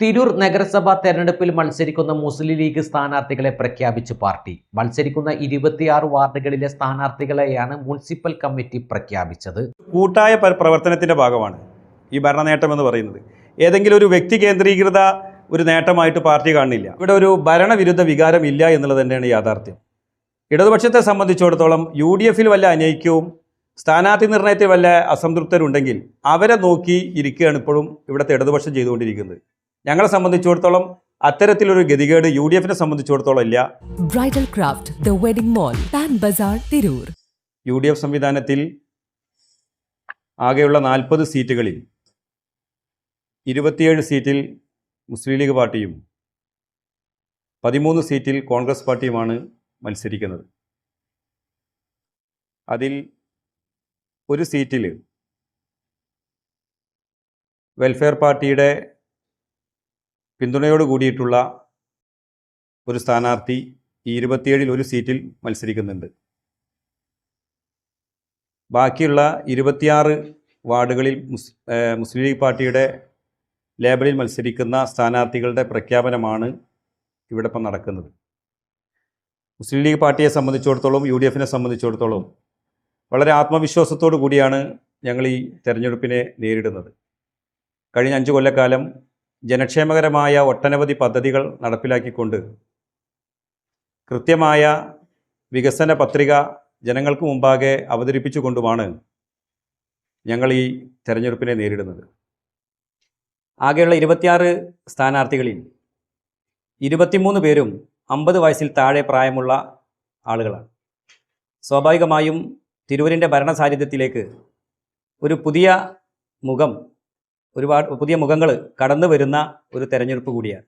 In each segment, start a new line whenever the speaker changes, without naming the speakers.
തിരൂർ നഗരസഭാ തെരഞ്ഞെടുപ്പിൽ മത്സരിക്കുന്ന മുസ്ലിം ലീഗ് സ്ഥാനാർത്ഥികളെ പ്രഖ്യാപിച്ചു പാർട്ടി. മത്സരിക്കുന്ന ഇരുപത്തിയാറ് വാർഡുകളിലെ സ്ഥാനാർത്ഥികളെയാണ് മുനിസിപ്പൽ കമ്മിറ്റി പ്രഖ്യാപിച്ചത്.
കൂട്ടായ പ്രവർത്തനത്തിന്റെ ഭാഗമാണ് ഈ ഭരണനേട്ടം എന്ന് പറയുന്നത്. ഏതെങ്കിലും ഒരു വ്യക്തി കേന്ദ്രീകൃത ഒരു നേട്ടമായിട്ട് പാർട്ടി കാണുന്നില്ല. ഇവിടെ ഒരു ഭരണവിരുദ്ധ വികാരം ഇല്ല എന്നുള്ളത് തന്നെയാണ് യാഥാർത്ഥ്യം. ഇടതുപക്ഷത്തെ സംബന്ധിച്ചിടത്തോളം യു ഡി എഫിൽ വല്ല അനൈക്യവും സ്ഥാനാർത്ഥി നിർണയത്തിൽ വല്ല അസംതൃപ്തരുണ്ടെങ്കിൽ അവരെ നോക്കി ഇരിക്കുകയാണ് ഇപ്പോഴും ഇവിടുത്തെ ഇടതുപക്ഷം ചെയ്തുകൊണ്ടിരിക്കുന്നത്. ഞങ്ങളെ സംബന്ധിച്ചിടത്തോളം അത്തരത്തിലൊരു ഗതികേട് യു ഡി എഫിനെ സംബന്ധിച്ചിടത്തോളം ഇല്ല
bridal craft The Wedding Mall, Pan Bazaar, Tirur.
U D F സംവിധാനത്തിൽ ആകെയുള്ള നാൽപ്പത് സീറ്റുകളിൽ ഇരുപത്തിയേഴ് സീറ്റിൽ മുസ്ലിം ലീഗ് പാർട്ടിയും പതിമൂന്ന് സീറ്റിൽ കോൺഗ്രസ് പാർട്ടിയുമാണ് മത്സരിക്കുന്നത് അതിൽ ഒരു സീറ്റിൽ വെൽഫെയർ പാർട്ടിയുടെ പിന്തുണയോട് കൂടിയിട്ടുള്ള ഒരു സ്ഥാനാർത്ഥി ഈ ഇരുപത്തിയേഴിൽ ഒരു സീറ്റിൽ മത്സരിക്കുന്നുണ്ട്. ബാക്കിയുള്ള ഇരുപത്തിയാറ് വാർഡുകളിൽ മുസ് മുസ്ലിം ലീഗ് പാർട്ടിയുടെ ലേബലിൽ മത്സരിക്കുന്ന സ്ഥാനാർത്ഥികളുടെ പ്രഖ്യാപനമാണ് ഇവിടെ ഇപ്പം നടക്കുന്നത്. മുസ്ലിം ലീഗ് പാർട്ടിയെ സംബന്ധിച്ചിടത്തോളം യു ഡി എഫിനെ സംബന്ധിച്ചിടത്തോളം വളരെ ആത്മവിശ്വാസത്തോടു കൂടിയാണ് ഞങ്ങൾ ഈ തെരഞ്ഞെടുപ്പിനെ നേരിടുന്നത്. കഴിഞ്ഞ അഞ്ച് കൊല്ലക്കാലം ജനക്ഷേമകരമായ ഒട്ടനവധി പദ്ധതികൾ നടപ്പിലാക്കിക്കൊണ്ട് കൃത്യമായ വികസന പത്രിക ജനങ്ങൾക്ക് മുമ്പാകെ അവതരിപ്പിച്ചുകൊണ്ടുമാണ് ഞങ്ങൾ ഈ തെരഞ്ഞെടുപ്പിനെ നേരിടുന്നത്. ആകെയുള്ള ഇരുപത്തിയാറ് സ്ഥാനാർത്ഥികളിൽ ഇരുപത്തിമൂന്ന് പേരും അമ്പത് വയസ്സിൽ താഴെ പ്രായമുള്ള ആളുകളാണ്. സ്വാഭാവികമായും തിരൂരിന്റെ ഭരണസാന്നിധ്യത്തിലേക്ക് ഒരു പുതിയ മുഖം ഒരുപാട് പുതിയ മുഖങ്ങൾ കടന്നു വരുന്ന ഒരു തെരഞ്ഞെടുപ്പ് കൂടിയാണ്.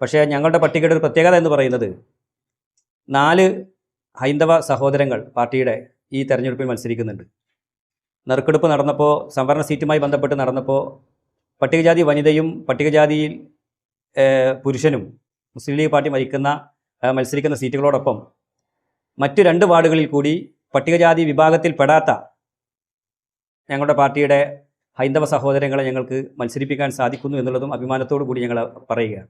പക്ഷേ ഞങ്ങളുടെ പട്ടികയുടെ ഒരു പ്രത്യേകത എന്ന് പറയുന്നത് നാല് ഹൈന്ദവ സഹോദരങ്ങൾ പാർട്ടിയുടെ ഈ തെരഞ്ഞെടുപ്പിൽ മത്സരിക്കുന്നുണ്ട്. നറുക്കെടുപ്പ് നടന്നപ്പോൾ സംവരണ സീറ്റുമായി ബന്ധപ്പെട്ട് നടന്നപ്പോൾ പട്ടികജാതി വനിതയും പട്ടികജാതിയിൽ പുരുഷനും മുസ്ലിം ലീഗ് പാർട്ടി മരിക്കുന്ന മത്സരിക്കുന്ന സീറ്റുകളോടൊപ്പം മറ്റു രണ്ട് വാർഡുകളിൽ കൂടി പട്ടികജാതി വിഭാഗത്തിൽ പെടാത്ത ഞങ്ങളുടെ പാർട്ടിയുടെ ഹൈന്ദവ സഹോദരങ്ങളെ ഞങ്ങൾക്ക് മത്സരിപ്പിക്കാൻ സാധിക്കുന്നു എന്നുള്ളതും അഭിമാനത്തോടു കൂടി ഞങ്ങൾ പറയുകയാണ്.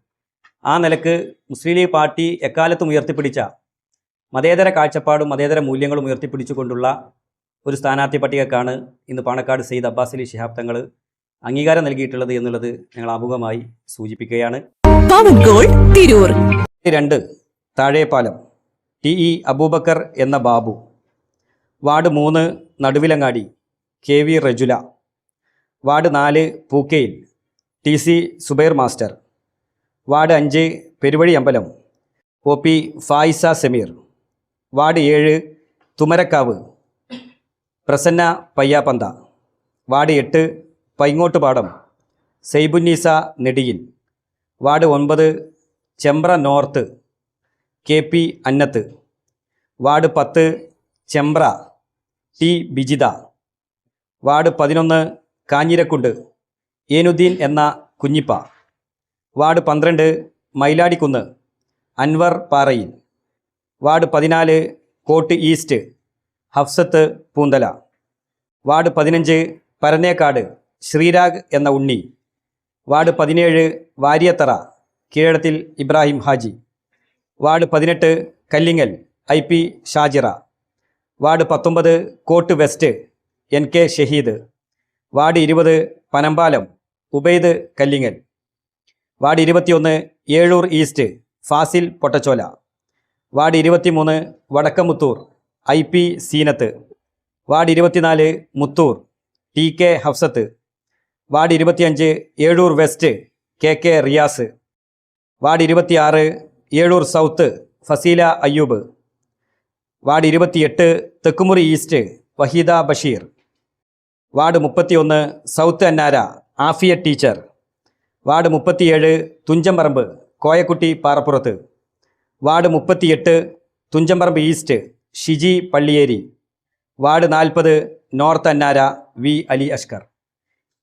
ആ നിലയ്ക്ക് മുസ്ലിം ലീഗ് പാർട്ടി എക്കാലത്തും ഉയർത്തിപ്പിടിച്ച മതേതര കാഴ്ചപ്പാടും മതേതര മൂല്യങ്ങളും ഉയർത്തിപ്പിടിച്ചുകൊണ്ടുള്ള ഒരു സ്ഥാനാർത്ഥി പട്ടികക്കാണ് ഇന്ന് പാണക്കാട് സെയ്ദ് അബ്ബാസ് അലി ശിഹാബ് തങ്ങൾ അംഗീകാരം നൽകിയിട്ടുള്ളത് എന്നുള്ളത് ഞങ്ങൾ ആമുഖമായി സൂചിപ്പിക്കുകയാണ്. രണ്ട് താഴേപ്പാലം. ടി ഇ അബൂബക്കർ എന്ന ബാബു. വാർഡ് മൂന്ന് Naduvilangadi. K V Rejula. Ward നാല് Pookkayil T C Zubair master ward അഞ്ച് Peruvazhi Ambalam O P Faiza Sameer ward ഏഴ് തുമരക്കാവ് പ്രസന്ന പയ്യാപ്പന്ത വാർഡ് എട്ട് പൈങ്ങോട്ടുപാടം സെയ്ബുന്നീസ നെടിയിൽ വാർഡ് ഒൻപത് Chembra north K P Annath ward പത്ത് ചെമ്പ്ര ടി ബിജിത വാർഡ് പതിനൊന്ന് കാഞ്ഞിരക്കുണ്ട്. ഏനുദ്ദീൻ എന്ന കുഞ്ഞിപ്പ. വാർഡ് പന്ത്രണ്ട് മൈലാടിക്കുന്ന് അൻവർ പാറയിൽ. വാർഡ് പതിനാല് കോട്ട് ഈസ്റ്റ് ഹഫ്സത്ത് പൂന്തല. വാർഡ് പതിനഞ്ച് പരനേക്കാട് ശ്രീരാഗ് എന്ന ഉണ്ണി. വാർഡ് പതിനേഴ് വാര്യത്തറ കീഴടത്തിൽ ഇബ്രാഹിം ഹാജി. വാർഡ് പതിനെട്ട് Kallingal I P Shajira. Ward പത്തൊമ്പത് Kott west N K Shaheed. Ward ഇരുപത് പനമ്പാലം ഉബൈദ് കല്ലിങ്ങൽ. വാർഡ് ഇരുപത്തിയൊന്ന് ഏഴൂർ ഈസ്റ്റ് ഫാസിൽ പൊട്ടച്ചോല. വാർഡ് ഇരുപത്തിമൂന്ന് Vadakkamuthur I P Seenath. Ward ഇരുപത്തിനാല് Muthur T K Hafsath. Ward ഇരുപത്തിയഞ്ച് Ezhur west K K Riyas. Ward ഇരുപത്തിയാറ് Ezhur south Faseela Ayyub. Ward ഇരുപത്തിയെട്ട് Thekkumuri east Waheeda Basheer. Ward മുപ്പത്തിയൊന്ന് south Annara Afiya teacher. Ward മുപ്പത്തിയേഴ് Thunchamparambu Koyakutty Parappurath. Ward മുപ്പത്തിയെട്ട് തുഞ്ചംപറമ്പ് ഈസ്റ്റ് ഷിജി പള്ളിയേരി. വാർഡ് നാൽപ്പത് നോർത്ത് അന്നാര വി അലി അഷ്കർ.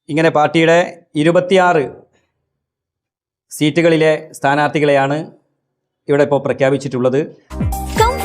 ഇങ്ങനെ പാർട്ടിയുടെ ഇരുപത്തിയാറ് സീറ്റുകളിലെ സ്ഥാനാർത്ഥികളെയാണ് ഇവിടെ ഇപ്പോൾ പ്രഖ്യാപിച്ചിട്ടുള്ളത്.